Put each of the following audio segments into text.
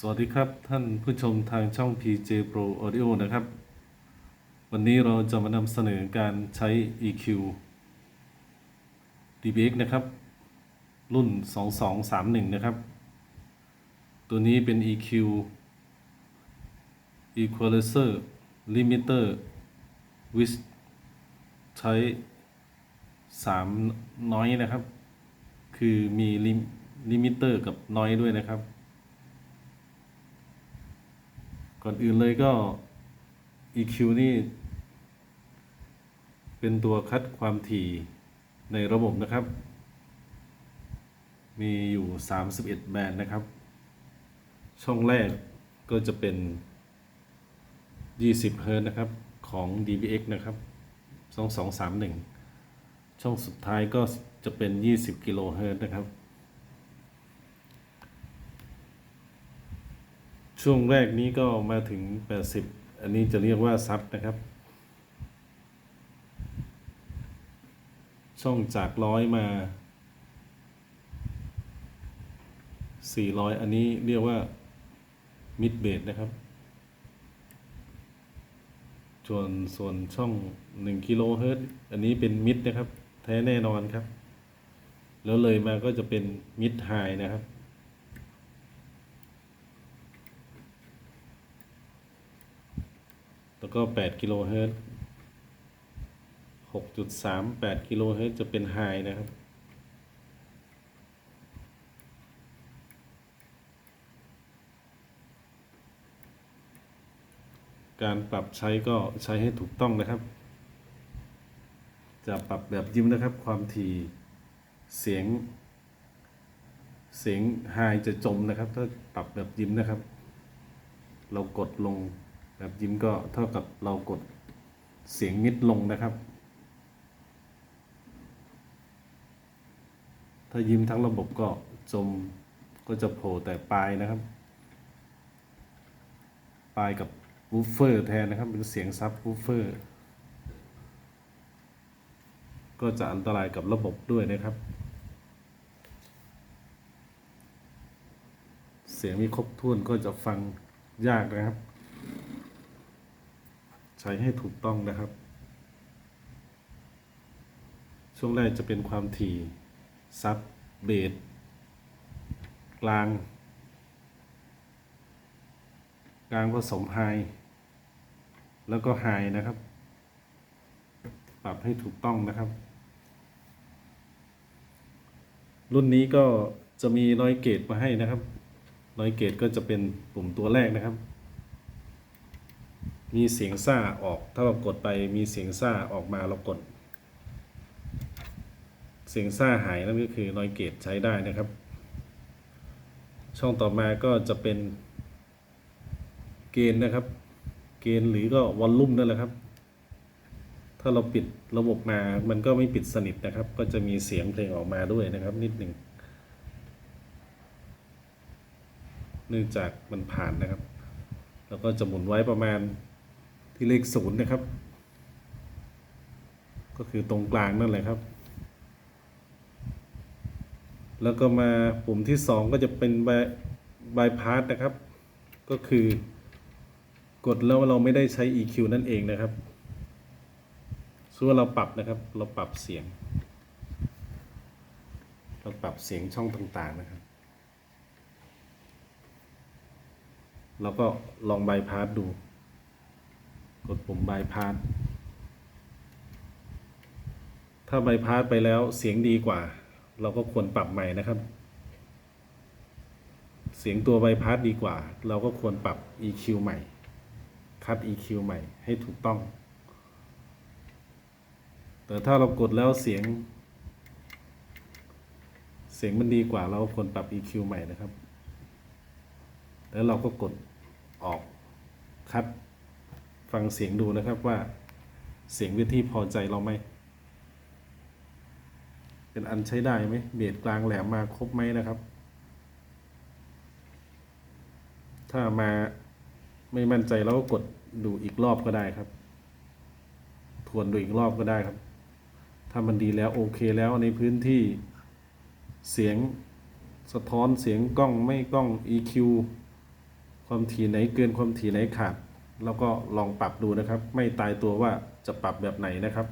สวัสดีครับท่านผู้ชมทางช่อง PJ Pro Audio นะครับ วันนี้เราจะมานำเสนอการใช้ EQ DBX นะครับ รุ่น 2231 นะครับ ตัวนี้เป็น EQ Equalizer Limiter with ใช้ 3 น้อยนะครับ คือมีลิมิเตอร์กับน้อยด้วยนะครับ ก่อนอื่นเลยก็ EQ นี่ เป็นตัวคัดความถี่ในระบบนะครับ มีอยู่ 31 แบนด์นะครับ ช่องแรกก็จะเป็น 20 เฮิรตนะครับ ของ DBX นะครับ 2231 ช่องสุดท้ายก็จะเป็น 20 กิโลเฮิร์ตนะครับ ช่วงแรกนี้ก็มาถึง 80 อันนี้จะเรียกว่าซับนะครับ ช่องจากร้อยมา 400 อันนี้เรียกว่ามิดเบสนะครับส่วนส่วนช่อง 1กิโลเฮิรตซ์อันนี้เป็นมิดนะครับ แท้แน่นอนครับ แล้วเลยมาก็จะเป็นมิดไฮนะครับ แล้วก็8กิโลเฮิรตซ์6.38กิโลเฮิรตซ์จะเป็นไฮนะครับ การปรับใช้ก็ใช้ให้ถูกต้องนะครับ จะปรับแบบยิ้มนะครับ ความถี่เสียง เสียงไฮจะจมนะครับ ถ้าปรับแบบยิ้มนะครับ เรากดลง แบบยิ้มก็เท่ากับเรากดเสียงมิดลงนะครับ ถ้ายิ้มทั้งระบบก็จมก็จะโผล่แต่ปลายนะครับ ปลายกับวูฟเฟอร์แทนนะครับเป็นเสียงซับวูฟเฟอร์ ก็จะอันตรายกับระบบด้วยนะครับ เสียงไมีครบถ้วนก็จะฟังยากนะครับ ใช้ให้ถูกต้องนะครับ ช่วงแรกจะเป็นความถี่ ซับ เบสกลาง กลางผสมไฮแล้วก็ไฮนะครับ ปรับให้ถูกต้องนะครับ รุ่นนี้ก็จะมีร้อยเกตมาให้นะครับร้อยเกตก็จะเป็นปุ่มตัวแรกนะครับ มีเสียงซ่าออก ถ้าเรากดไปมีเสียงซ่าออกมาเรากด เสียงซ่าหายนั่นก็คือนอยเกตใช้ได้นะครับ ช่องต่อมาก็จะเป็นเกณฑ์นะครับ เกณฑ์หรือก็วอลลุ่มนั่นแหละครับ ถ้าเราปิดระบบมามันก็ไม่ปิดสนิทนะครับ ก็จะมีเสียงเพลงออกมาด้วยนะครับ นิดหนึ่งเนื่องจากมันผ่านนะครับ แล้วก็จะหมุนไว้ประมาณ ที่เลขศูนย์นะครับ ก็คือตรงกลางนั่นแหละครับ แล้วก็มาปุ่มที่สองก็จะเป็นบายพาสนะครับ ก็คือกดแล้วเราไม่ได้ใช้ EQ นั่นเองนะครับส่วนเราปรับนะครับ เราปรับเสียง เราปรับเสียงช่องต่างๆนะครับเราก็ลองบายพาสดู กดปุ่มบายพาสถ้าบายพาสไปแล้วเสียงดีกว่า เราก็ควรปรับใหม่นะครับ เสียงตัวบายพาสดีกว่า เราก็ควรปรับ EQ ใหม่ คัด EQ ใหม่ให้ถูกต้อง แต่ถ้าเรากดแล้วเสียง เสียงมันดีกว่า เราก็ควรปรับ EQ ใหม่นะครับ แล้วเราก็กดออกคัด ฟังเสียงดูนะครับว่าเสียงเป็นที่พอใจเราไหม เป็นอันใช้ได้ไหมเบสกลางแหลมมาครบไหมนะครับ ถ้ามาไม่มั่นใจเราก็กดดูอีกรอบก็ได้ครับ ทวนดูอีกรอบก็ได้ครับ ถ้ามันดีแล้วโอเคแล้วในพื้นที่เสียงสะท้อนเสียงกล้องไม่กล้อง EQ ความถี่ไหนเกินความถี่ไหนขาด แล้วก็ลองปรับดูนะครับ ไม่ตายตัวว่าจะปรับแบบไหนนะครับ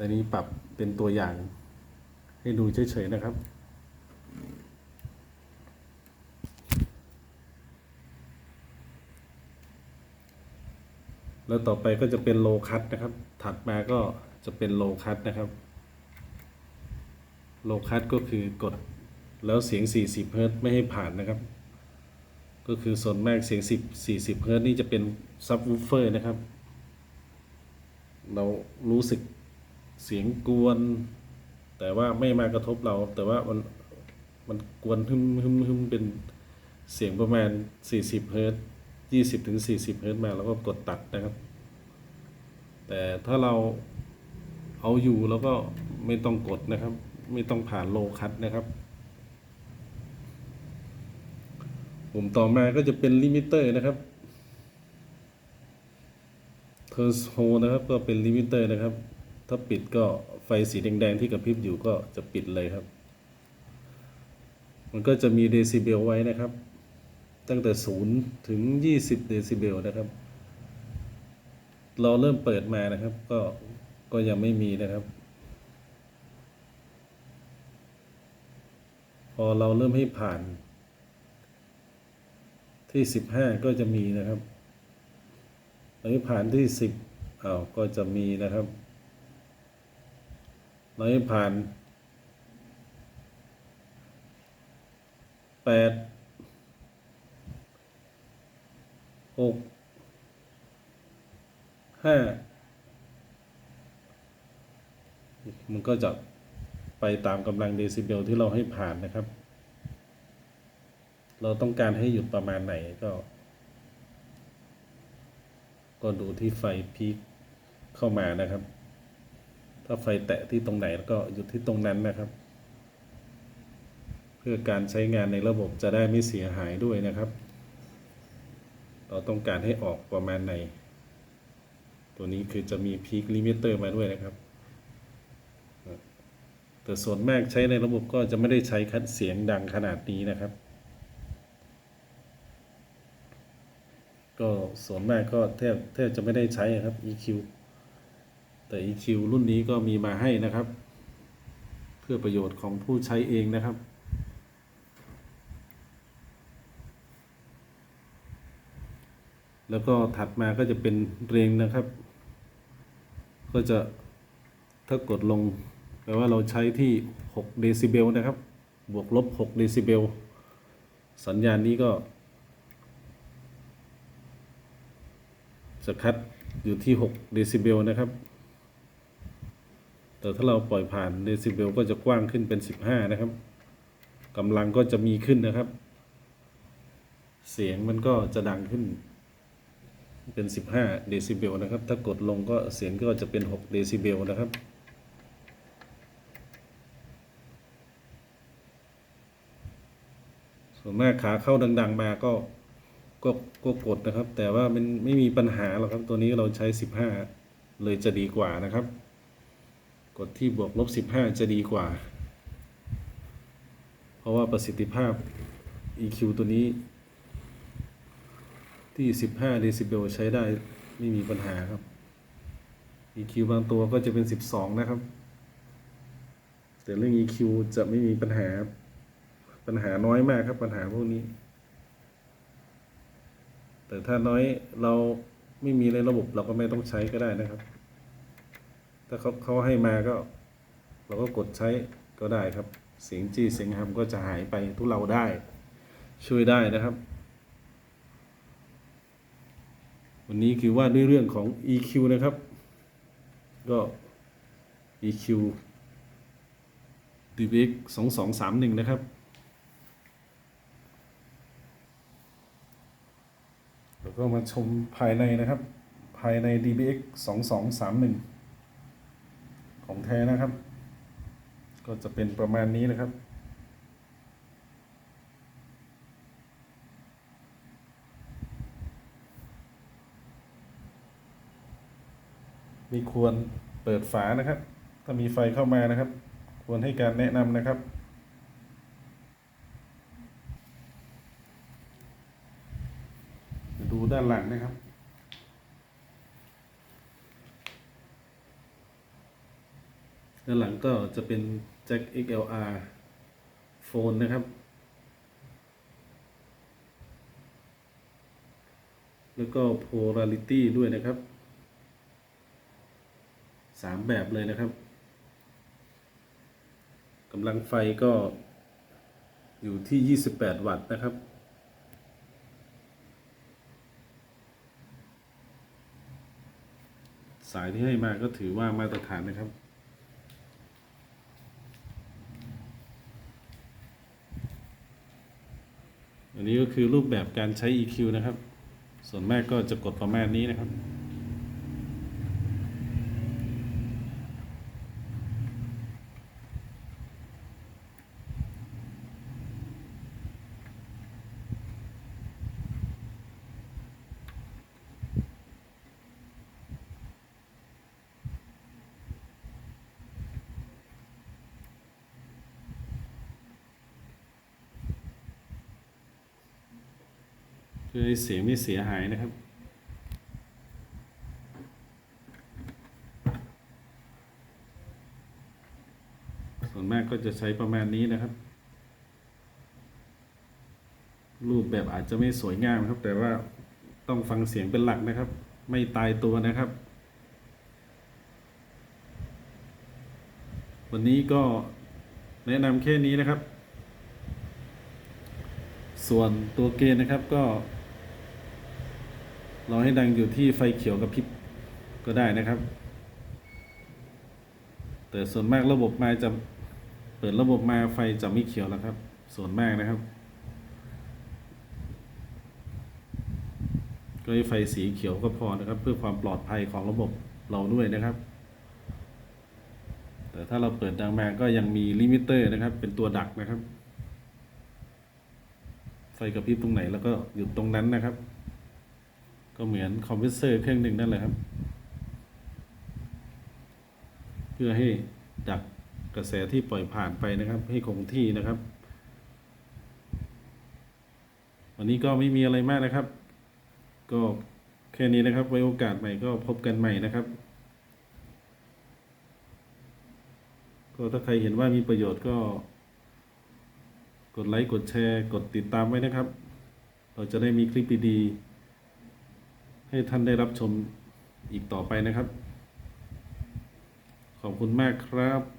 อันนี้ปรับเป็นตัวอย่างให้ดูเฉยๆนะครับแล้วต่อไปก็จะเป็นโลคัตนะครับ ถัดมาก็จะเป็นโลคัตนะครับ โลคัตก็คือกด แล้วเสียง 40เฮิร์ตไม่ให้ผ่านนะครับ ก็คือส่วนมากเสียง 10 40เฮิร์ตนี่จะเป็นซับวูฟเฟอร์นะครับ เรารู้สึกเสียงกวน แต่ว่าไม่มากระทบเรา แต่ว่ามันมันกวนฮึมฮึมฮึมเป็นเสียงประมาณ 40เฮิร์ต20ถึง40เฮิร์ตมาแล้วก็กดตัดนะครับ แต่ถ้าเราเอาอยู่แล้วก็ไม่ต้องกดนะครับ ไม่ต้องผ่านโลคัตนะครับ ปุ่มต่อมาก็จะเป็นลิมิเตอร์นะครับเทอร์โฮนะครับก็เป็นลิมิเตอร์นะครับ ถ้าปิดก็ไฟสีแดงๆที่กระพริบอยู่ก็จะปิดเลยครับ มันก็จะมีเดซิเบลไว้นะครับ ตั้งแต่ 0 ถึง 20 เดซิเบลนะครับ เราเริ่มเปิดมานะครับ ก็ก็ยังไม่มีนะครับ พอเราเริ่มให้ผ่าน ที่15ก็จะมีนะครับเราให้ผ่านที่10อ้าวก็จะมีนะครับเราให้ผ่าน8 6 5มันก็จะไปตามกำลังเดซิเบลที่เราให้ผ่านนะครับ เราต้องการให้หยุดประมาณไหนก็ ก็ดูที่ไฟพีคเข้ามานะครับ ถ้าไฟแตะที่ตรงไหนก็หยุดที่ตรงนั้นนะครับ เพื่อการใช้งานในระบบจะได้ไม่เสียหายด้วยนะครับ เราต้องการให้ออกประมาณไหน ตัวนี้คือจะมีพีคลิมิเตอร์มาด้วยนะครับแต่ส่วนมากใช้ในระบบก็จะไม่ได้ใช้คัดเสียงดังขนาดนี้นะครับ ก็ส่วนมากก็แทบแทบจะไม่ได้ใช้ครับ EQ แต่ EQ รุ่นนี้ก็มีมาให้นะครับ เพื่อประโยชน์ของผู้ใช้เองนะครับ แล้วก็ถัดมาก็จะเป็นเรียงนะครับ ก็จะถ้ากดลงแปลว่าเราใช้ที่ 6 เดซิเบลนะครับ บวกลบ 6 เดซิเบล สัญญาณนี้ก็ จะคัดอยู่ที่ 6 เดซิเบลนะครับ แต่ถ้าเราปล่อยผ่านเดซิเบลก็จะกว้างขึ้นเป็น 15 นะครับกำลังก็จะมีขึ้นนะครับ เสียงมันก็จะดังขึ้น เป็น 15 เดซิเบลนะครับ ถ้ากดลงก็เสียงก็จะเป็น 6 เดซิเบลนะครับส่วนมากขาเข้าดัง ๆ มาก็ ก็ก็กดนะครับ แต่ว่ามันไม่มีปัญหาหรอกครับ ตัวนี้เราใช้ 15 เลยจะดีกว่านะครับ กดที่บวกลบ 15 จะดีกว่า เพราะว่าประสิทธิภาพ EQ ตัวนี้ ที่ 15 เดซิเบลใช้ได้ไม่มีปัญหาครับ EQ บางตัวก็จะเป็น 12 นะครับ แต่เรื่อง EQ จะไม่มีปัญหา ปัญหาน้อยมากครับปัญหาพวกนี้ แต่ถ้าน้อยเราไม่มีในระบบเราก็ไม่ต้องใช้ก็ได้นะครับ ถ้าเขาเขาให้มาก็ เราก็กดใช้ก็ได้ครับ เสียงจี้เสียงฮัมก็จะหายไปทุเราได้ ช่วยได้นะครับ วันนี้คือว่าด้วยเรื่องของ EQ นะครับ ก็ EQ DBX 2231 นะครับ แล้ว ก็มาชมภายในนะครับ ภายใน DBX 2231 ของแท้นะครับ ก็จะเป็นประมาณนี้นะครับมีควรเปิดฝานะครับ ถ้ามีไฟเข้ามานะครับ ควรให้การแนะนำนะครับ ด้านหลังนะครับ ด้านหลังก็จะเป็นแจ็ค XLR โฟนนะครับ แล้วก็ polarity ด้วยนะครับสามแบบเลยนะครับกำลังไฟก็อยู่ที่ 28 วัตต์นะครับ สายที่ให้มาก็ถือว่ามาตรฐานนะครับ อันนี้ก็คือรูปแบบการใช้ EQ นะครับ ส่วนมากก็จะกดประมาณนี้นะครับ เพื่อเสียงไม่เสียหายนะครับ ส่วนมากก็จะใช้ประมาณนี้นะครับ รูปแบบอาจจะไม่สวยงามครับ แต่ว่าต้องฟังเสียงเป็นหลักนะครับ ไม่ตายตัวนะครับ วันนี้ก็แนะนำแค่นี้นะครับ ส่วนตัวเกณฑ์นะครับก็ รอให้ดังอยู่ที่ไฟเขียวกับพริบก็ได้นะครับ แต่ส่วนมากระบบมาจะเปิดระบบมาไฟจะไม่เขียวแล้วครับ ส่วนมากนะครับ ก็ให้ไฟสีเขียวก็พอนะครับ เพื่อความปลอดภัยของระบบเราด้วยนะครับ แต่ถ้าเราเปิดดังมาก็ยังมีลิมิเตอร์นะครับ เป็นตัวดักนะครับ ไฟกระพริบตรงไหนแล้วก็หยุดตรงนั้นนะครับ ก็เหมือนคอมพิวเตอร์เครื่องหนึ่งนั่นแหละครับ เพื่อให้ดักกระแสที่ปล่อยผ่านไปนะครับ ให้คงที่นะครับ วันนี้ก็ไม่มีอะไรมากนะครับ ก็แค่นี้นะครับ ไว้โอกาสใหม่ก็พบกันใหม่นะครับ ก็ถ้าใครเห็นว่ามีประโยชน์ก็ กดไลค์ กดแชร์ กดติดตามไว้นะครับ เราจะได้มีคลิปดีๆ ให้ท่านได้รับชมอีกต่อไปนะครับ ขอบคุณมากครับ